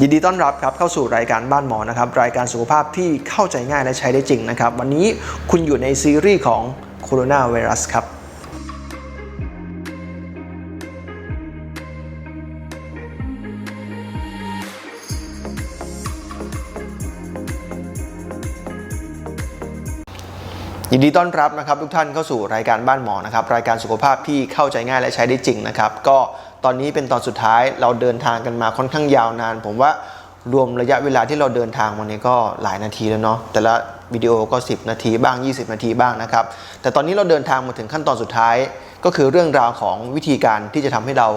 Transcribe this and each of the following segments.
ยินดีต้อนรับครับเข้าสู่รายการบ้านหมอนะครับรายการสุขภาพที่เข้าใจง่ายและใช้ได้จริงนะครับ วันนี้คุณอยู่ในซีรีส์ของโคโรนาไวรัสครับยินดีต้อนรับนะครับทุกท่านเข้าสู่รายการบ้านหมอนะครับรายการสุขภาพที่เข้าใจง่ายและใช้ได้จริงนะครับ ก็ ตอนนี้เป็นตอนสุดท้ายเราเดินทางกันมาค่อนข้างยาวนาน ผมว่ารวมระยะเวลาที่เราเดินทางมาเนี่ยก็หลายนาทีแล้วเนาะแต่ละวิดีโอก็ 10 นาทีบ้าง 20 นาทีบ้างนะครับแต่ตอนนี้เราเดินทางมาถึงขั้นตอนสุดท้าย ก็คือเรื่องราวของวิธีการที่จะทำให้เรา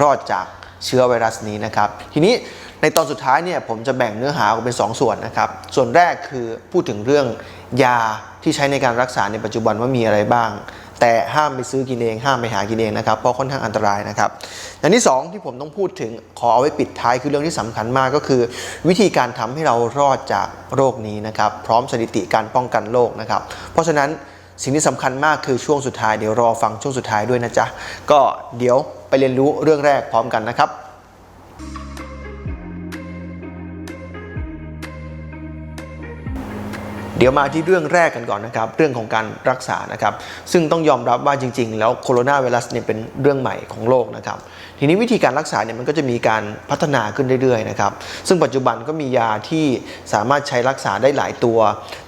รอดจากเชื้อไวรัสนี้นะครับ ทีนี้ในตอนสุดท้ายเนี่ยผมจะแบ่งเนื้อหาออกเป็น 2 ส่วนนะครับ ส่วนแรกคือพูดถึงเรื่องยาที่ใช้ในการรักษาในปัจจุบันว่ามีอะไรบ้าง แต่ห้ามไปซื้อกินเอง ห้ามไปหากินเองนะครับเพราะค่อนข้างอันตรายนะครับอย่างที่ 2 ที่ผมต้องพูดถึงขอเอาไว้ปิดท้ายคือเรื่องที่สำคัญมากก็คือ วิธีการทำให้เรารอดจากโรคนี้นะครับพร้อมสถิติการป้องกันโรคนะครับเพราะฉะนั้นสิ่งที่สำคัญมากคือช่วงสุดท้ายเดี๋ยวรอฟังช่วงสุดท้ายด้วยนะจ๊ะก็เดี๋ยวไปเรียนรู้เรื่องแรกพร้อมกันนะครับ เดี๋ยวมาที่เรื่องแรกกันก่อนนะครับ เรื่องของการรักษานะครับ ซึ่งต้องยอมรับว่าจริง ๆ แล้วโคโรนาไวรัสเนี่ยเป็นเรื่องใหม่ของโลกนะครับ ทีนี้วิธีการรักษาเนี่ยมันก็จะมีการพัฒนาขึ้นเรื่อยๆนะครับ ซึ่งปัจจุบันก็มียาที่สามารถใช้รักษาได้หลายตัว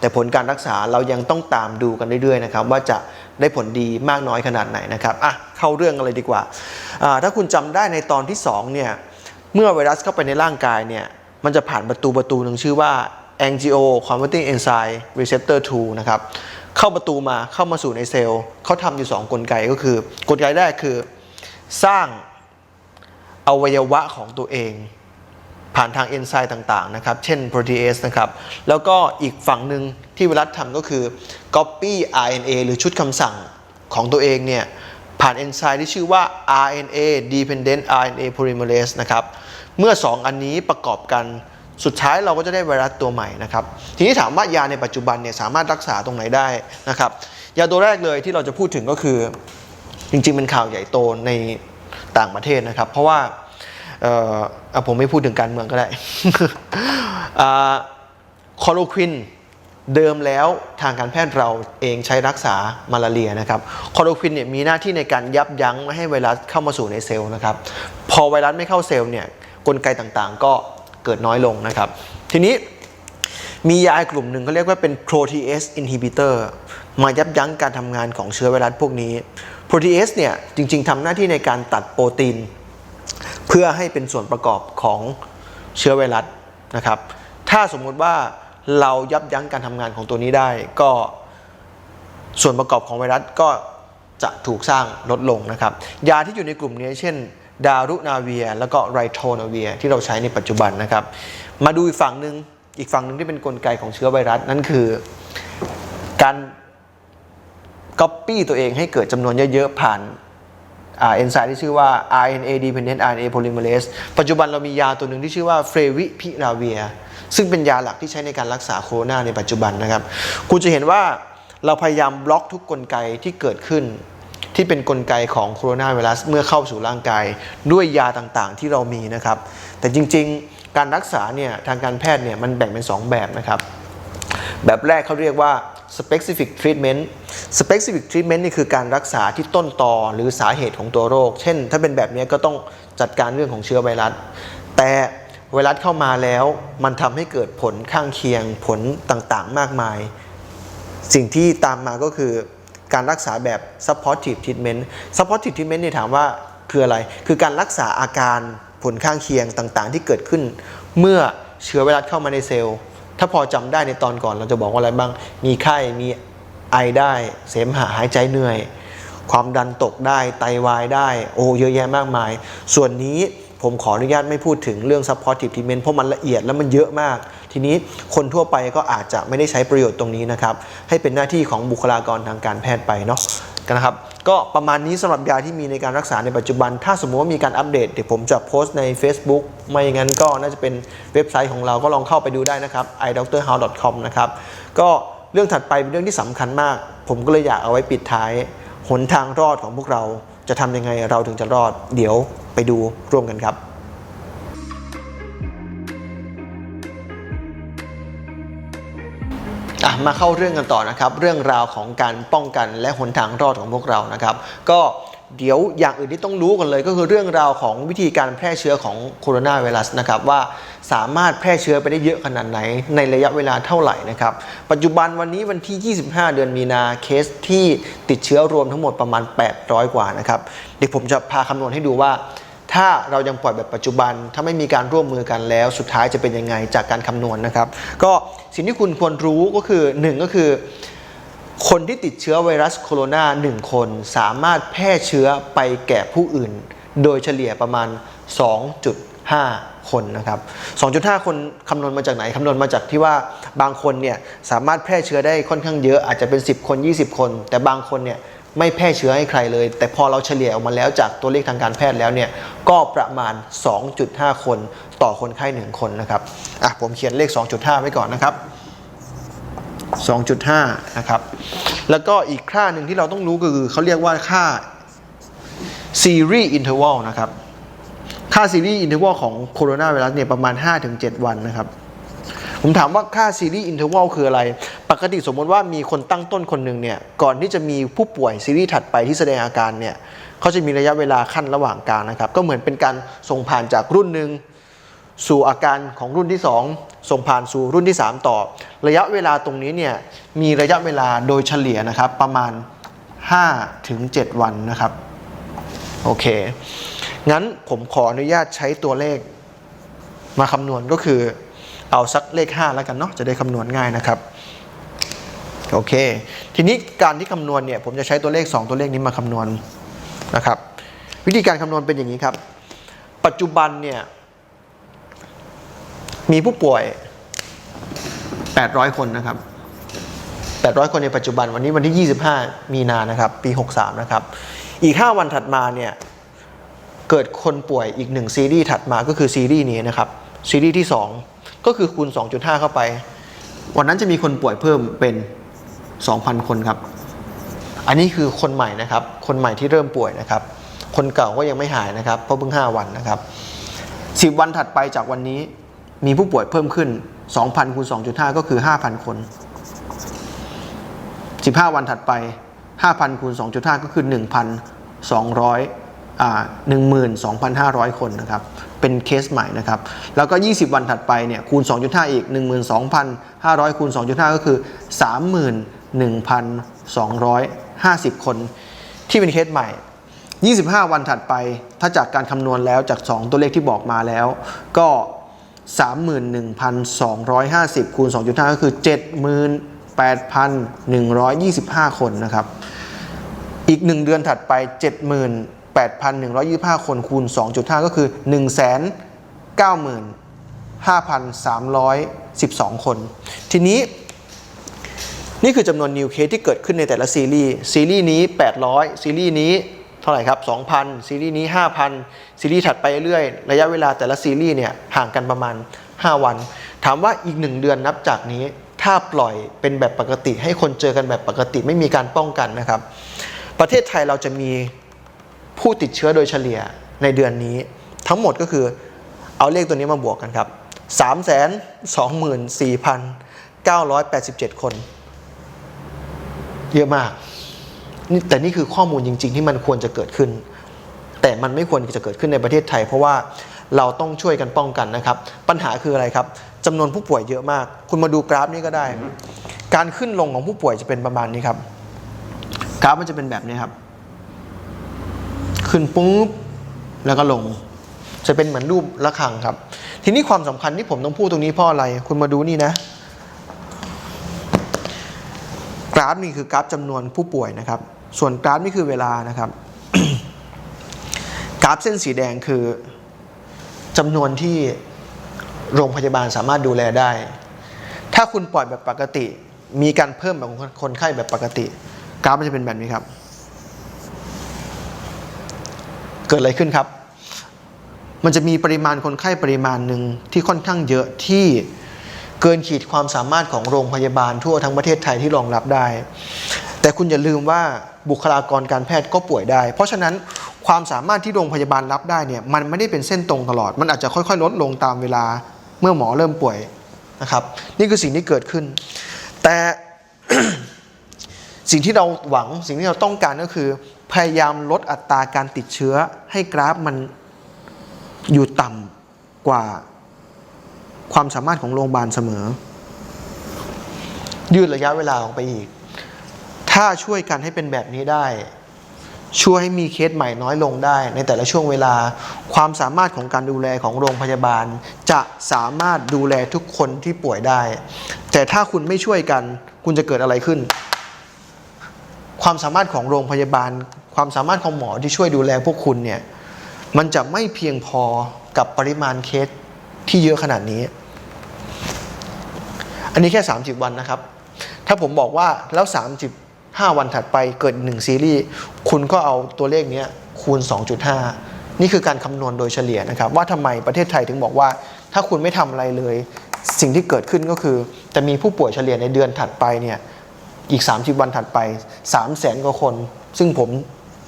แต่ผลการรักษาเรายังต้องตามดูกันเรื่อยๆนะครับว่าจะได้ผลดีมากน้อยขนาดไหนนะครับอะเข้าเรื่องกันเลยดีกว่าอ่าถ้าคุณจำได้ในตอนที่สองเนี่ยเมื่อไวรัสเข้าไปในร่างกายเนี่ยมันจะผ่านประตูประตูหนึ่งชื่อว่า angio converting enzyme receptor 2 นะครับ เข้าประตูมาเข้ามาสู่ในเซลล์เขาทำอยู่ 2 กลไกก็คือ กลไกแรกคือ สร้างอวัยวะของตัวเอง ผ่านทางเอนไซม์ต่างๆนะครับ เช่นโปรตีเอสนะครับ แล้วก็อีกฝั่งหนึ่งที่ไวรัสทำก็คือ copy RNA หรือชุดคำสั่งของตัวเองเนี่ยผ่านเอนไซม์ที่ชื่อว่า RNA dependent RNA polymerase นะครับ เมื่อ 2 อันนี้ประกอบกัน สุดท้ายเราก็จะได้ไวรัสตัวใหม่นะครับ ทีนี้ถามว่ายาในปัจจุบันเนี่ยสามารถรักษาตรงไหนได้นะครับ ยาตัวแรกเลยที่เราจะพูดถึงก็คือ จริงๆเป็นข่าวใหญ่โตในต่างประเทศนะครับ เพราะว่าเออผมไม่พูดถึงการเมืองก็ได้คอโลควินเดิมแล้วทางการแพทย์เราเองใช้รักษามาลาเรียนะครับคอโลควินเนี่ยมีหน้าที่ในการยับยั้งไม่ให้ไวรัสเข้ามาสู่ในเซลล์นะครับ พอไวรัสไม่เข้าเซลล์เนี่ยกลไกต่างๆ ก็ เกิดน้อยลงนะครับ ทีนี้มียาอีกลุ่มหนึ่งเขาเรียกว่าเป็น protease inhibitor มายับยั้งการทำงานของเชื้อไวรัสพวกนี้ protease เนี่ยจริงๆทำหน้าที่ในการตัดโปรตีน เพื่อให้เป็นส่วนประกอบของเชื้อไวรัสนะครับ ถ้าสมมติว่าเรายับยั้งการทำงานของตัวนี้ได้ก็ส่วนประกอบของไวรัสก็จะถูกสร้างลดลงนะครับ ยาที่อยู่ในกลุ่มนี้เช่น ดารุนาเวีย แล้วก็ไรโทนาเวีย ที่เราใช้ในปัจจุบันนะครับ มาดูอีกฝั่งหนึ่งอีกฝั่งหนึ่งที่เป็นกลไกของเชื้อไวรัส นั่นคือการ copy ตัวเองให้เกิดจำนวนเยอะๆ ผ่านเอนไซม์ที่ชื่อว่า RNA dependent RNA polymerase ปัจจุบันเรามียาตัวหนึ่งที่ชื่อว่าเฟรวิพิราเวีย ซึ่งเป็นยาหลักที่ใช้ในการรักษาโคโรนาในปัจจุบันนะครับ คุณจะเห็นว่าเราพยายามบล็อกทุกกลไกที่เกิดขึ้น ที่เป็นกลไกของโคโรนาไวรัสเมื่อเข้าสู่ร่างกายด้วยยาต่างๆ ที่เรามีนะครับ แต่จริงๆ การรักษาเนี่ยทางการแพทย์เนี่ยมันแบ่งเป็น 2 แบบนะครับ แบบแรกเขาเรียกว่า specific treatment specific treatment นี่คือการรักษาที่ต้นตอหรือสาเหตุของตัวโรค เช่น ถ้าเป็นแบบนี้ก็ต้องจัดการเรื่องของเชื้อไวรัส แต่ไวรัสเข้ามาแล้วมันทำให้เกิดผลข้างเคียงผลต่างๆ มากมาย สิ่งที่ตามมาก็คือ การรักษาแบบ supportive treatment supportive treatment เนี่ยถามว่าคืออะไร คือการรักษาอาการผลข้างเคียงต่างๆ ที่เกิดขึ้น เมื่อเชื้อไวรัสเข้ามาในเซลล์ ถ้าพอจำได้ในตอนก่อนเราจะบอกว่าอะไรบ้าง มีไข้ มีไอได้ เสมหะหายใจเหนื่อย ความดันตกได้ ไตวายได้ โอ้เยอะแยะมากมาย ส่วนนี้ ผมขออนุญาตไม่พูดถึงเรื่อง supportive treatment เพราะมันละเอียดแล้วมันเยอะมาก ทีนี้คนทั่วไปก็อาจจะไม่ได้ใช้ประโยชน์ตรงนี้นะครับ ให้เป็นหน้าที่ของบุคลากรทางการแพทย์ไปเนาะกันนะครับ ก็ประมาณนี้สำหรับยาที่มีในการรักษาในปัจจุบัน ถ้าสมมติว่ามีการอัปเดตเดี๋ยวผมจะโพสต์ใน Facebook ไม่อย่างนั้นก็น่าจะเป็นเว็บไซต์ของเราก็ลองเข้าไปดูได้นะครับ idoctorhouse.com นะครับก็เรื่องถัดไปเป็นเรื่องที่สำคัญมาก ผมก็เลยอยากเอาไว้ปิดท้ายหนทางรอดของพวกเราจะทำยังไงเราถึงจะรอด เดี๋ยว ไปดูร่วมกันครับมาเข้าเรื่องกันต่อนะครับ เรื่องราวของการป้องกันและหนทางรอดของพวกเรานะครับ ก็เดี๋ยวอย่างอื่นที่ต้องรู้กันเลย ก็คือเรื่องราวของวิธีการแพร่เชื้อของโคโรนาไวรัสนะครับว่าสามารถแพร่เชื้อไปได้เยอะขนาดไหน ในระยะเวลาเท่าไหร่นะครับ ปัจจุบันวันนี้วันที่ 25 เดือนมีนาเคสที่ติดเชื้อรวมทั้งหมดประมาณ 800 กว่านะครับ เดี๋ยวผมจะพาคำนวณให้ดูว่า ถ้าเรายังปล่อยแบบปัจจุบัน ถ้าไม่มีการร่วมมือกันแล้วสุดท้ายจะเป็นยังไงจากการคำนวณนะครับ ก็สิ่งที่คุณควรรู้ก็คือหนึ่งก็คือคนที่ติดเชื้อไวรัสโคโรนา1 คนสามารถแพร่เชื้อไปแก่ผู้อื่น โดยเฉลี่ยประมาณ 2.5 คนนะครับ 2.5 คนคำนวณมาจากไหนคำนวณมาจากที่ว่าบางคนเนี่ยสามารถแพร่เชื้อได้ค่อนข้างเยอะอาจจะเป็น 10 คน 20 คน แต่บางคนเนี่ย ไม่แพร่เชื้อให้ใครเลย แต่พอเราเฉลี่ยออกมาแล้วจากตัวเลขทางการแพทย์แล้วเนี่ยก็ประมาณ 2.5 คนต่อคนไข้ 1 คนนะครับอะผมเขียนเลข 2.5 ไว้ก่อนนะครับ 2.5 นะครับ แล้วก็อีกค่าหนึ่งที่เราต้องรู้ก็คือเขาเรียกว่าค่า series interval นะครับ ค่า series interval ของโคโรนาไวรัสเนี่ยประมาณ 5-7 วันนะครับ ผมถามว่าค่า series interval คืออะไร ปกติสมมติว่ามีคนตั้งต้นคนหนึ่งเนี่ยก่อนที่จะมีผู้ป่วยซีรีส์ถัดไปที่แสดงอาการเนี่ยเขาจะมีระยะเวลาขั้นระหว่างกลางนะครับ ก็เหมือนเป็นการส่งผ่านจากรุ่นหนึ่งสู่อาการของรุ่นที่ 2 ส่งผ่านสู่รุ่นที่ 3 ต่อ ระยะเวลาตรงนี้เนี่ยมีระยะเวลาโดยเฉลี่ยนะครับประมาณ5ถึง7วันนะครับ โอเค งั้นผมขออนุญาตใช้ตัวเลขมาคำนวณก็คือ เอาสักเลข 5 แล้วกันเนาะจะได้คำนวณง่ายนะครับโอเค ทีนี้การที่คำนวณเนี่ยผมจะใช้ตัวเลข 2 ตัวเลขนี้มาคำนวณนะครับ วิธีการคำนวณเป็นอย่างนี้ครับ ปัจจุบันเนี่ยมีผู้ป่วย 800 คนนะครับ 800 คนในปัจจุบันวันนี้วันที่ 25 มีนานะครับ ปี 63 นะครับ อีก 5 วันถัดมาเนี่ยเกิดคนป่วยอีกหนึ่งซีรีส์ถัดมาก็คือซีรีส์นี้นะครับ ซีรีส์ที่ 2 ก็คือคูณ 2.5 เข้าไป วันนั้นจะมีคนป่วยเพิ่มเป็น 2,000 คนครับ อันนี้คือคนใหม่นะครับ คนใหม่ที่เริ่มป่วยนะครับ คนเก่าก็ยังไม่หายนะครับ เพราะเพิ่ง 5 วันนะครับ 10 วันถัดไปจากวันนี้มีผู้ป่วยเพิ่มขึ้น 2,000คูณ2.5 ก็คือ 5,000 คน 15 วันถัดไป 5,000คูณ2.5 ก็คือ 1,200 12,500 คนนะครับ เป็นเคสใหม่นะครับ แล้วก็ 20 วันถัดไปเนี่ยคูณ 2.5 อีก 12,500 คูณ 2.5 ก็คือ 31,250 คน ที่เป็นเคสใหม่ 25 วันถัดไป ถ้าจากการคำนวณแล้วจาก 2 ตัวเลขที่บอกมาแล้ว ก็ 31,250 คูณ 2.5 ก็คือ 78,125 คนนะครับ อีก 1 เดือนถัดไป 8,125 คนคูณ 2.5 ก็คือ 195,312 คน ทีนี้ นี่คือจำนวนนิวเคสที่เกิดขึ้นในแต่ละซีรีส์ ซีรีส์นี้ 800 ซีรีส์นี้เท่าไหร่ครับ 2,000 ซีรีส์นี้ 5,000 ซีรีส์ถัดไปเรื่อยระยะเวลาแต่ละซีรีส์เนี่ยห่างกันประมาณ 5 วัน ถามว่าอีก 1 เดือนนับจากนี้ถ้าปล่อยเป็นแบบปกติให้คนเจอกันแบบปกติไม่มีการป้องกันนะครับ ประเทศไทยเราจะมี ผู้ติดเชื้อโดยเฉลี่ยในเดือนนี้ ทั้งหมดก็คือเอาเลขตัวนี้มาบวกกันครับ 324,987 คน เยอะมาก แต่นี่คือข้อมูลจริง ๆ ที่มันควรจะเกิดขึ้น แต่มันไม่ควรจะเกิดขึ้นในประเทศไทย เพราะว่าเราต้องช่วยกันป้องกันนะครับ ปัญหาคืออะไรครับจำนวนผู้ป่วยเยอะมาก คุณมาดูกราฟนี้ก็ได้ การขึ้นลงของผู้ป่วยจะเป็นประมาณนี้ครับ กราฟมันจะเป็นแบบนี้ครับ ขึ้นปุ๊บแล้วก็ลง จะเป็นเหมือนรูประฆังครับ ทีนี้ความสำคัญที่ผมต้องพูดตรงนี้เพราะอะไร คุณมาดูนี่นะ กราฟนี่คือกราฟจำนวนผู้ป่วยนะครับ ส่วนกราฟนี่คือเวลานะครับ กราฟเส้นสีแดงคือจำนวนที่โรงพยาบาลสามารถดูแลได้ ถ้าคุณปล่อยแบบปกติ มีการเพิ่มแบบคนไข้แบบปกติ กราฟมันจะเป็นแบบนี้ครับ เกิดอะไรขึ้นครับ มันจะมีปริมาณคนไข้ปริมาณหนึ่งที่ค่อนข้างเยอะที่เกินขีดความสามารถของโรงพยาบาลทั่วทั้งประเทศไทยที่รองรับได้ แต่คุณอย่าลืมว่าบุคลากรการแพทย์ก็ป่วยได้ เพราะฉะนั้นความสามารถที่โรงพยาบาลรับได้เนี่ยมันไม่ได้เป็นเส้นตรงตลอด มันอาจจะค่อยๆ ลดลงตามเวลาเมื่อหมอเริ่มป่วยนะครับ นี่คือสิ่งที่เกิดขึ้น แต่ สิ่งที่เราหวังสิ่งที่เราต้องการก็คือ พยายามลดอัตราการติดเชื้อ ให้กราฟมันอยู่ต่ำกว่าความสามารถของโรงพยาบาลเสมอ ยืดระยะเวลาออกไปอีก ถ้าช่วยกันให้เป็นแบบนี้ได้ ช่วยให้มีเคสใหม่น้อยลงได้ ในแต่ละช่วงเวลา ความสามารถของการดูแลของโรงพยาบาล จะสามารถดูแลทุกคนที่ป่วยได้ แต่ถ้าคุณไม่ช่วยกัน คุณจะเกิดอะไรขึ้น ความสามารถของโรงพยาบาล ความสามารถของหมอที่ช่วยดูแลพวกคุณเนี่ยมันจะไม่เพียงพอกับปริมาณเคสที่เยอะขนาดนี้ อันนี้แค่ 30 วันนะครับ ถ้าผมบอกว่าแล้ว 35 วันถัดไปเกิดหนึ่งซีรีส์ คุณก็เอาตัวเลขเนี้ยคูณ 2.5 นี่คือการคำนวณโดยเฉลี่ยนะครับ ว่าทำไมประเทศไทยถึงบอกว่า ถ้าคุณไม่ทำอะไรเลย สิ่งที่เกิดขึ้นก็คือ จะมีผู้ป่วยเฉลี่ยในเดือนถัดไปเนี่ย อีก 30 วันถัดไป 3 0 0แสนกว่าคน ซึ่งผม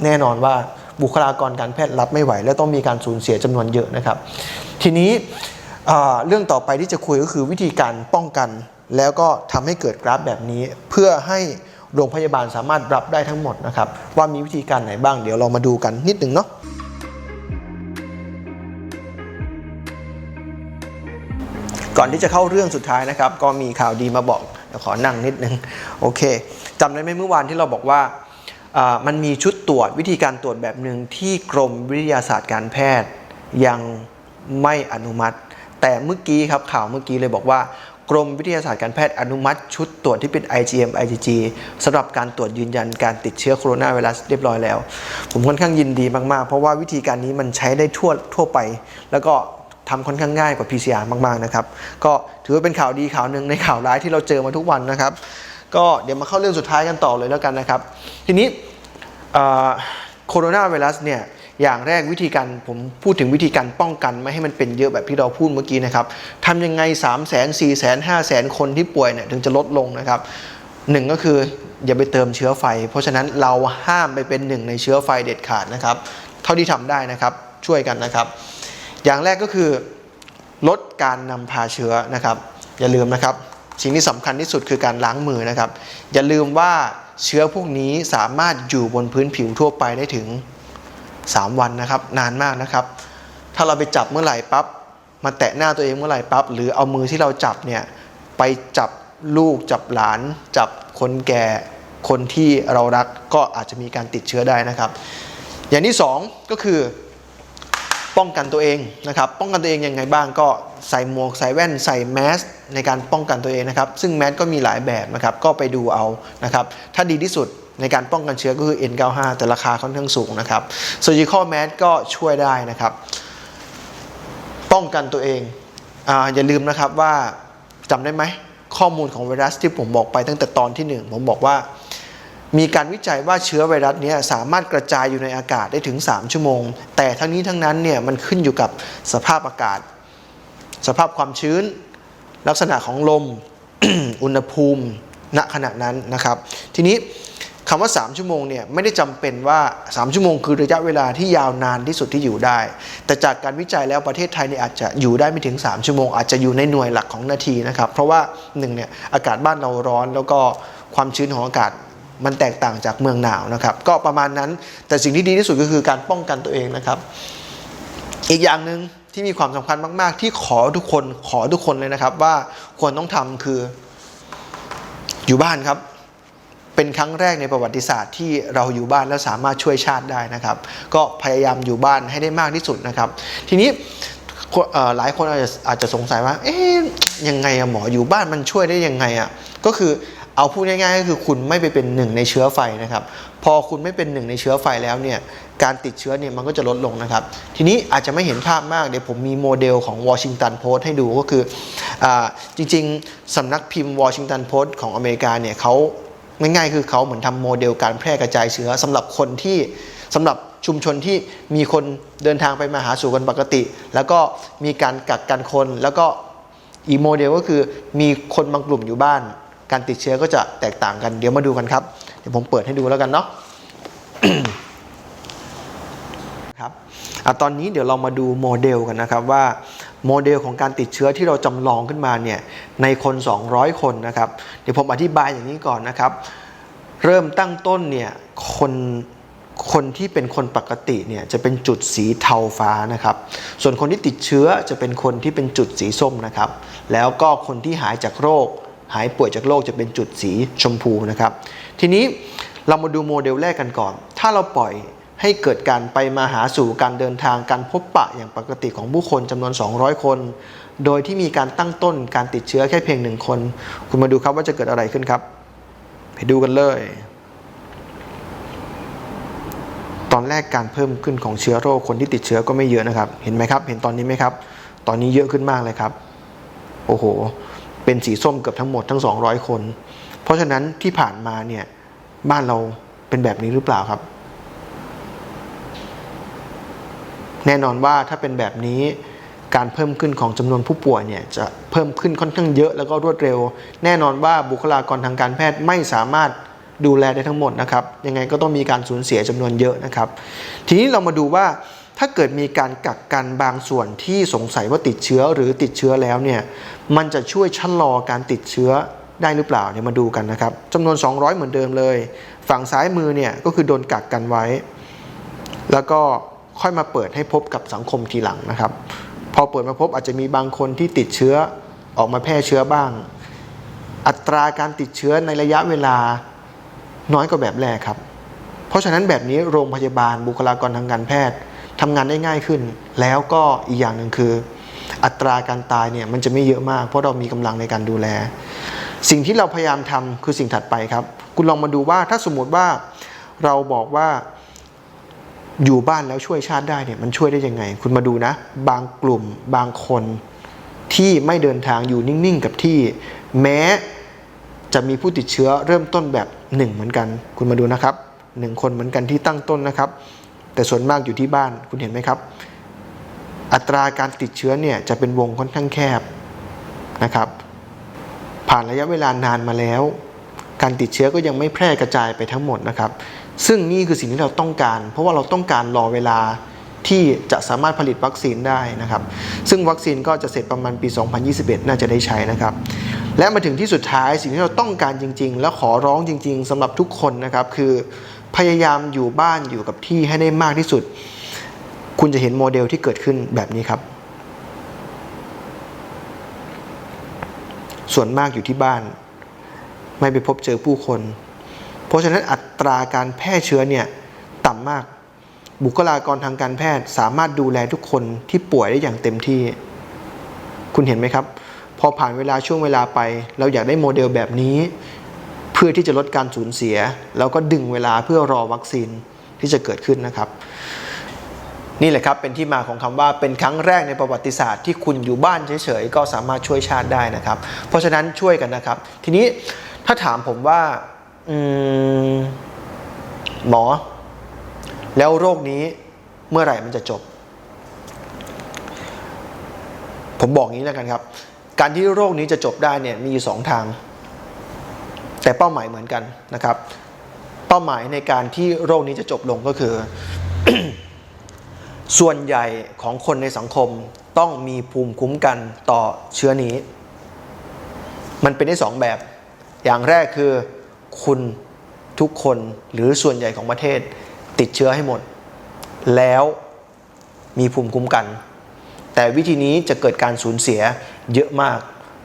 แน่นอนว่าบุคลากรการแพทย์รับไม่ไหว และต้องมีการสูญเสียจำนวนเยอะนะครับ ทีนี้เอ่อเรื่องต่อไปที่จะคุยก็คือวิธีการป้องกัน แล้วก็ทำให้เกิดกราฟแบบนี้ เพื่อให้โรงพยาบาลสามารถรับได้ทั้งหมดนะครับ ว่ามีวิธีการไหนบ้างเดี๋ยวเรามาดูกันนิดหนึ่งเนาะก่อนที่จะเข้าเรื่องสุดท้ายนะครับ ก็มีข่าวดีมาบอก เดี๋ยวขอนั่งนิดนึงโอเคจำได้ไหมเมื่อวานที่เราบอกว่ามันมีชุดตรวจวิธีการตรวจแบบหนึ่งที่กรมวิทยาศาสตร์การแพทย์ยังไม่อนุมัติ แต่เมื่อกี้ครับข่าวเมื่อกี้เลยบอกว่ากรมวิทยาศาสตร์การแพทย์อนุมัติชุดตรวจที่เป็น IgM IgG สำหรับการตรวจยืนยันการติดเชื้อโคโรนาไวรัสเรียบร้อยแล้ว ผมค่อนข้างยินดีมาก ๆ เพราะว่าวิธีการนี้มันใช้ได้ทั่วทั่วไป แล้วก็ ทำค่อนข้างง่ายกว่า PCR มากๆนะครับ ก็ถือว่าเป็นข่าวดีข่าวหนึ่งในข่าวร้ายที่เราเจอมาทุกวันนะครับ ก็เดี๋ยวมาเข้าเรื่องสุดท้ายกันต่อเลยแล้วกันนะครับ ทีนี้โคโรนาไวรัสเนี่ยอย่างแรกวิธีการผมพูดถึงวิธีการป้องกันไม่ให้มันเป็นเยอะแบบที่เราพูดเมื่อกี้นะครับทำยังไง 3 0 0 0 0 0 4 0 0 0 0 0 คนที่ป่วยเนี่ยถึงจะลดลงนะครับหนึ่งก็คืออย่าไปเติมเชื้อไฟ เพราะฉะนั้นเราห้ามไปเป็นหนึ่งในเชื้อไฟเด็ดขาดนะครับ เท่าที่ทำได้นะครับช่วยกันนะครับ อย่างแรกก็คือ ลดการนำพาเชื้อนะครับ อย่าลืมนะครับ สิ่งที่สำคัญที่สุดคือการล้างมือนะครับ อย่าลืมว่าเชื้อพวกนี้สามารถอยู่บนพื้นผิวทั่วไปได้ถึง 3 วันนะครับ นานมากนะครับ ถ้าเราไปจับเมื่อไหร่ปั๊บมาแตะหน้าตัวเองเมื่อไหร่ปั๊บหรือเอามือที่เราจับเนี่ยไปจับลูกจับหลาน จับคนแก่คนที่เรารักก็อาจจะมีการติดเชื้อได้นะครับ อย่างที่สองก็คือ ป้องกันตัวเองนะครับป้องกันตัวเองยังไงบ้างก็ใส่หมวกใส่แว่นใส่แมสในการป้องกันตัวเองนะครับซึ่งแมสก็มีหลายแบบนะครับก็ไปดูเอานะครับถ้าดีที่สุดในการป้องกันเชื้อก็คือ N95 แต่ราคาค่อนข้างสูงนะครับ Surgical Mask ก็ช่วยได้นะครับ ป้องกันตัวเองอาอย่าลืมนะครับว่าจำได้ไหมข้อมูลของไวรัสที่ผมบอกไปตั้งแต่ตอนที่หนึ่งผมบอกว่า มีการวิจัยว่าเชื้อไวรัสเนี้สามารถกระจายอยู่ในอากาศได้ถึง 3 ชั่วโมง แต่ทั้งนี้ทั้งนั้นเนี่ยมันขึ้นอยู่กับสภาพอากาศ สภาพความชื้น ลักษณะของลม อุณหภูมิณขณะนั้นนะครับ ทีนี้คำว่า 3 ชั่วโมงเนี่ยไม่ได้จำเป็นว่า 3 ชั่วโมงคือระยะเวลาที่ยาวนานที่สุดที่อยู่ได้ แต่จากการวิจัยแล้วประเทศไทยเนี่ยอาจจะอยู่ได้ไม่ถึง 3 ชั่วโมง อาจจะอยู่ในหน่วยหลักของนาทีนะครับ เพราะว่าหนึ่งเนี่ยอากาศบ้านเราร้อนแล้วก็ความชื้นของอากาศ มันแตกต่างจากเมืองหนาวนะครับ ก็ประมาณนั้นแต่สิ่งที่ดีที่สุดก็คือการป้องกันตัวเองนะครับ อีกอย่างหนึ่งที่มีความสำคัญมาก ๆ ที่ขอทุกคนขอทุกคนเลยนะครับ ว่าควรต้องทำคืออยู่บ้านครับเป็นครั้งแรกในประวัติศาสตร์ที่เราอยู่บ้านแล้วสามารถช่วยชาติได้นะครับ ก็พยายามอยู่บ้านให้ได้มากที่สุดนะครับ ทีนี้หลายคนอาจจะอาจจะสงสัยว่า เอ๊ะยังไงอะหมออยู่บ้านมันช่วยได้ยังไงอะก็คือ เอาพูดง่ายๆก็คือคุณไม่ไปเป็นหนึ่งในเชื้อไฟนะครับ พอคุณไม่เป็นหนึ่งในเชื้อไฟแล้วเนี่ยการติดเชื้อเนี่ยมันก็จะลดลงนะครับ ทีนี้อาจจะไม่เห็นภาพมากเดี๋ยวผมมีโมเดลของวอชิงตันโพสต์ให้ดูก็คืออจริงๆสำนักพิมพ์วอชิงตันโพสต์ของอเมริกาเนี่ยเขาง่ายๆคือเขาเหมือนทำโมเดลการแพร่กระจายเชื้อสำหรับคนที่สำหรับชุมชนที่มีคนเดินทางไปมาหาสู่กันปกติ แล้วก็มีการกักกันคนแล้วก็อีกโมเดลก็คือมีคนบางกลุ่มอยู่บ้าน การติดเชื้อก็จะแตกต่างกันเดี๋ยวมาดูกันครับ เดี๋ยวผมเปิดให้ดูแล้วกันเนาะครับอตอนนี้เดี๋ยวเรามาดูโมเดลกันนะครับว่าโมเดลของการติดเชื้อที่เราจำลองขึ้นมาเนี่ยในคน 200 คนนะครับเดี๋ยวผมอธิบายอย่างนี้ก่อนนะครับ เริ่มตั้งต้นเนี่ยคนคนที่เป็นคนปกติเนี่ยจะเป็นจุดสีเทาฟ้านะครับ ส่วนคนที่ติดเชื้อจะเป็นคนที่เป็นจุดสีส้มนะครับ แล้วก็คนที่หายจากโรค หายป่วยจากโรคจะเป็นจุดสีชมพูนะครับ ทีนี้เรามาดูโมเดลแรกกันก่อน ถ้าเราปล่อยให้เกิดการไปมาหาสู่การเดินทางการพบปะอย่างปกติของผู้คนจำนวน 200 คน โดยที่มีการตั้งต้นการติดเชื้อแค่เพียงหนึ่งคน คุณมาดูครับว่าจะเกิดอะไรขึ้นครับ ไปดูกันเลย ตอนแรกการเพิ่มขึ้นของเชื้อโรคคนที่ติดเชื้อก็ไม่เยอะนะครับ เห็นไหมครับ เห็นตอนนี้ไหมครับ ตอนนี้เยอะขึ้นมากเลยครับ โอ้โห เป็นสีส้มเกือบทั้งหมดทั้ง 200 คน เพราะฉะนั้นที่ผ่านมาเนี่ยบ้านเราเป็นแบบนี้หรือเปล่าครับ แน่นอนว่าถ้าเป็นแบบนี้การเพิ่มขึ้นของจำนวนผู้ป่วยเนี่ยจะเพิ่มขึ้นค่อนข้างเยอะแล้วก็รวดเร็ว แน่นอนว่าบุคลากรทางการแพทย์ไม่สามารถดูแลได้ทั้งหมดนะครับ ยังไงก็ต้องมีการสูญเสียจำนวนเยอะนะครับ ทีนี้เรามาดูว่า ถ้าเกิดมีการกักกันบางส่วนที่สงสัยว่าติดเชื้อหรือติดเชื้อแล้วเนี่ยมันจะช่วยชะลอการติดเชื้อได้หรือเปล่าเนี่ยมาดูกันนะครับจำนวน 200 เหมือนเดิมเลย ฝั่งซ้ายมือเนี่ยก็คือโดนกักกันไว้ แล้วก็ค่อยมาเปิดให้พบกับสังคมทีหลังนะครับ พอเปิดมาพบอาจจะมีบางคนที่ติดเชื้อออกมาแพร่เชื้อบ้าง อัตราการติดเชื้อในระยะเวลาน้อยกว่าแบบแรกครับ เพราะฉะนั้นแบบนี้โรงพยาบาลบุคลากรทางการแพทย์ ทำงานได้ง่ายขึ้น แล้วก็อีกอย่างหนึ่งคือ อัตราการตายเนี่ยมันจะไม่เยอะมาก เพราะเรามีกำลังในการดูแล สิ่งที่เราพยายามทำคือสิ่งถัดไปครับ คุณลองมาดูว่าถ้าสมมติว่าเราบอกว่าอยู่บ้านแล้วช่วยชาติได้เนี่ยมันช่วยได้ยังไง คุณมาดูนะ บางกลุ่มบางคนที่ไม่เดินทางอยู่นิ่งๆ กับที่แม้จะมีผู้ติดเชื้อเริ่มต้นแบบหนึ่งเหมือนกัน คุณมาดูนะครับหนึ่งคนเหมือนกันที่ตั้งต้นนะครับ แต่ส่วนมากอยู่ที่บ้านคุณเห็นไหมครับ อัตราการติดเชื้อเนี่ยจะเป็นวงค่อนข้างแคบนะครับ ผ่านระยะเวลานานมาแล้ว การติดเชื้อก็ยังไม่แพร่กระจายไปทั้งหมดนะครับ ซึ่งนี่คือสิ่งที่เราต้องการ เพราะว่าเราต้องการรอเวลาที่จะสามารถผลิตวัคซีนได้นะครับ ซึ่งวัคซีนก็จะเสร็จประมาณปี 2021 น่าจะได้ใช้นะครับ และมาถึงที่สุดท้ายสิ่งที่เราต้องการจริง ๆ และขอร้องจริง ๆสำหรับทุกคนนะครับคือ พยายามอยู่บ้านอยู่กับที่ให้ได้มากที่สุด คุณจะเห็นโมเดลที่เกิดขึ้นแบบนี้ครับ ส่วนมากอยู่ที่บ้าน ไม่ไปพบเจอผู้คน เพราะฉะนั้นอัตราการแพร่เชื้อเนี่ยต่ำมาก บุคลากรทางการแพทย์สามารถดูแลทุกคนที่ป่วยได้อย่างเต็มที่ คุณเห็นไหมครับ พอผ่านเวลาช่วงเวลาไป เราอยากได้โมเดลแบบนี้ พื่อที่จะลดการสูญเสีย แล้วก็ดึงเวลาเพื่อรอวัคซีนที่จะเกิดขึ้นนะครับ นี่แหละครับเป็นที่มาของคำว่าเป็นครั้งแรกในประวัติศาสตร์ที่คุณอยู่บ้านเฉยๆก็สามารถช่วยชาติได้นะครับ เพราะฉะนั้นช่วยกันนะครับ ทีนี้ถ้าถามผมว่าหมอ แล้วโรคนี้เมื่อไหร่มันจะจบ ผมบอกงี้แล้วกันครับ การที่โรคนี้จะจบได้เนี่ยมีอยู่สองทาง แต่เป้าหมายเหมือนกันนะครับ เป้าหมายในการที่โรคนี้จะจบลงก็คือ ส่วนใหญ่ของคนในสังคมต้องมีภูมิคุ้มกันต่อเชื้อนี้ มันเป็นได้สองแบบ อย่างแรกคือคุณทุกคนหรือส่วนใหญ่ของประเทศติดเชื้อให้หมด แล้วมีภูมิคุ้มกัน แต่วิธีนี้จะเกิดการสูญเสียเยอะมาก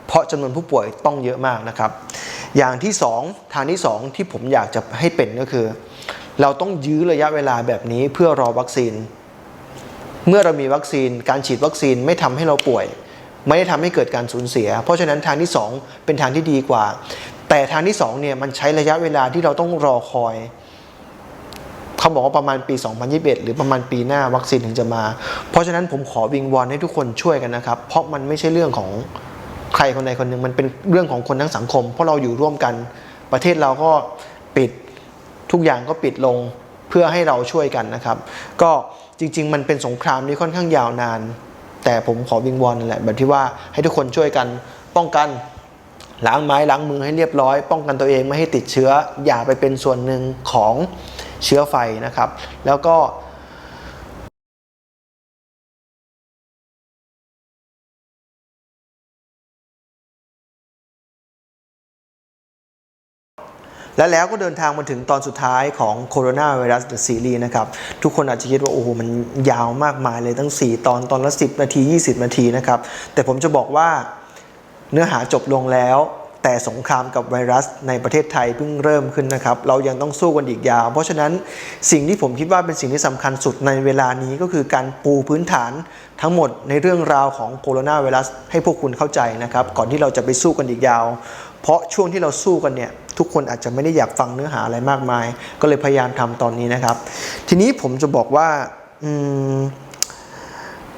เพราะจำนวนผู้ป่วยต้องเยอะมากนะครับ อย่างที่สองทางที่สองที่ผมอยากจะให้เป็นก็คือ เราต้องยื้อระยะเวลาแบบนี้เพื่อรอวัคซีน เมื่อเรามีวัคซีนการฉีดวัคซีนไม่ทำให้เราป่วย ไม่ได้ทำให้เกิดการสูญเสีย เพราะฉะนั้นทางที่ 2 เป็นทางที่ดีกว่า แต่ทางที่2เนี่ยมันใช้ระยะเวลาที่เราต้องรอคอยเขาบอกว่าประมาณปี 2021 หรือประมาณปีหน้าวัคซีนถึงจะมา เพราะฉะนั้นผมขอวิงวอนให้ทุกคนช่วยกันนะครับ เพราะมันไม่ใช่เรื่องของ ใครคนใดคนหนึ่งมันเป็นเรื่องของคนทั้งสังคม เพราะเราอยู่ร่วมกันประเทศเราก็ปิดทุกอย่างก็ปิดลงเพื่อให้เราช่วยกันนะครับ ก็จริง ๆ มันเป็นสงครามที่ค่อนข้างยาวนาน แต่ผมขอวิงวอนนั่นแหละแบบที่ว่าให้ทุกคนช่วยกันป้องกันล้างไม้ล้างมือให้เรียบร้อย ป้องกันตัวเองไม่ให้ติดเชื้อ อย่าไปเป็นส่วนหนึ่งของเชื้อไฟนะครับ แล้วก็ และแล้วก็เดินทางมาถึงตอนสุดท้ายของโคโรนาไวรัส The Series นะครับ ทุกคนอาจจะคิดว่าโอ้โหมันยาวมากมายเลยตั้ง 4 ตอนตอนละ 10 นาที 20 นาทีนะครับ แต่ผมจะบอกว่าเนื้อหาจบลงแล้ว แต่สงครามกับไวรัสในประเทศไทยเพิ่งเริ่มขึ้นนะครับ เรายังต้องสู้กันอีกยาว เพราะฉะนั้นสิ่งที่ผมคิดว่าเป็นสิ่งที่สำคัญสุดในเวลานี้ก็คือการปูพื้นฐานทั้งหมดในเรื่องราวของโคโรนาไวรัสให้พวกคุณเข้าใจนะครับก่อนที่เราจะไปสู้กันอีกยาว เพราะช่วงที่เราสู้กันเนี่ย ทุกคนอาจจะไม่ได้อยากฟังเนื้อหาอะไรมากมาย ก็เลยพยายามทำตอนนี้นะครับ ทีนี้ผมจะบอกว่าอ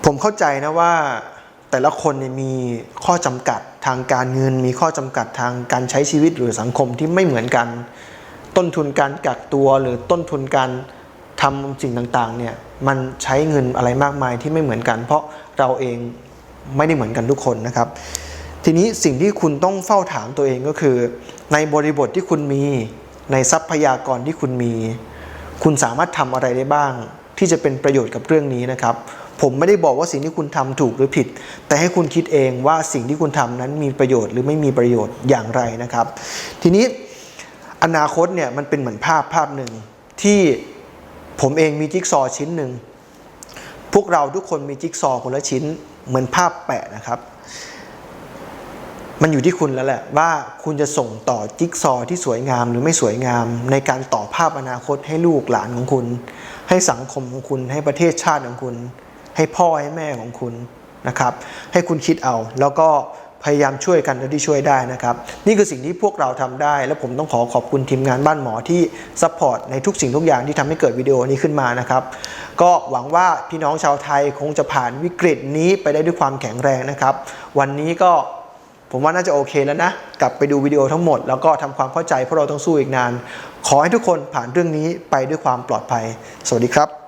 ผมเข้าใจนะว่าแต่ละคนมีข้อจำกัดทางการเงิน มีข้อจำกัดทางการใช้ชีวิตหรือสังคมที่ไม่เหมือนกัน ต้นทุนการกักตัวหรือต้นทุนการทำสิ่งต่างๆเนี่ยมันใช้เงินอะไรมากมายที่ไม่เหมือนกัน เพราะเราเองไม่ได้เหมือนกันทุกคนนะครับ ทีนี้สิ่งที่คุณต้องเฝ้าถามตัวเองก็คือ ในบริบทที่คุณมีในทรัพยากรที่คุณมี คุณสามารถทำอะไรได้บ้าง ที่จะเป็นประโยชน์กับเรื่องนี้นะครับ ผมไม่ได้บอกว่าสิ่งที่คุณทำถูกหรือผิด แต่ให้คุณคิดเองว่าสิ่งที่คุณทำนั้นมีประโยชน์หรือไม่มีประโยชน์อย่างไรนะครับ ทีนี้อนาคตเนี่ยมันเป็นเหมือนภาพภาพหนึ่งที่ผมเองมีจิ๊กซอว์ชิ้นหนึ่งพวกเราทุกคนมีจิ๊กซอว์คนละชิ้นเหมือนภาพแปะนะครับ มันอยู่ที่คุณแล้วแหละว่าคุณจะส่งต่อจิ๊กซอว์ที่สวยงามหรือไม่สวยงาม ในการต่อภาพอนาคตให้ลูกหลานของคุณ ให้สังคมของคุณ ให้ประเทศชาติของคุณ ให้พ่อให้แม่ของคุณนะครับ ให้คุณคิดเอา แล้วก็พยายามช่วยกันเท่าที่ช่วยได้นะครับ นี่คือสิ่งที่พวกเราทำได้ และผมต้องขอขอบคุณทีมงานบ้านหมอที่ซัพพอร์ตในทุกสิ่งทุกอย่างที่ทำให้เกิดวิดีโอนี้ขึ้นมานะครับ ก็หวังว่าพี่น้องชาวไทยคงจะผ่านวิกฤตนี้ไปได้ด้วยความแข็งแรงนะครับ วันนี้ก็ ผมว่าน่าจะโอเคแล้วนะ กลับไปดูวิดีโอทั้งหมด แล้วก็ทำความเข้าใจเพราะเราต้องสู้อีกนาน ขอให้ทุกคนผ่านเรื่องนี้ไปด้วยความปลอดภัย สวัสดีครับ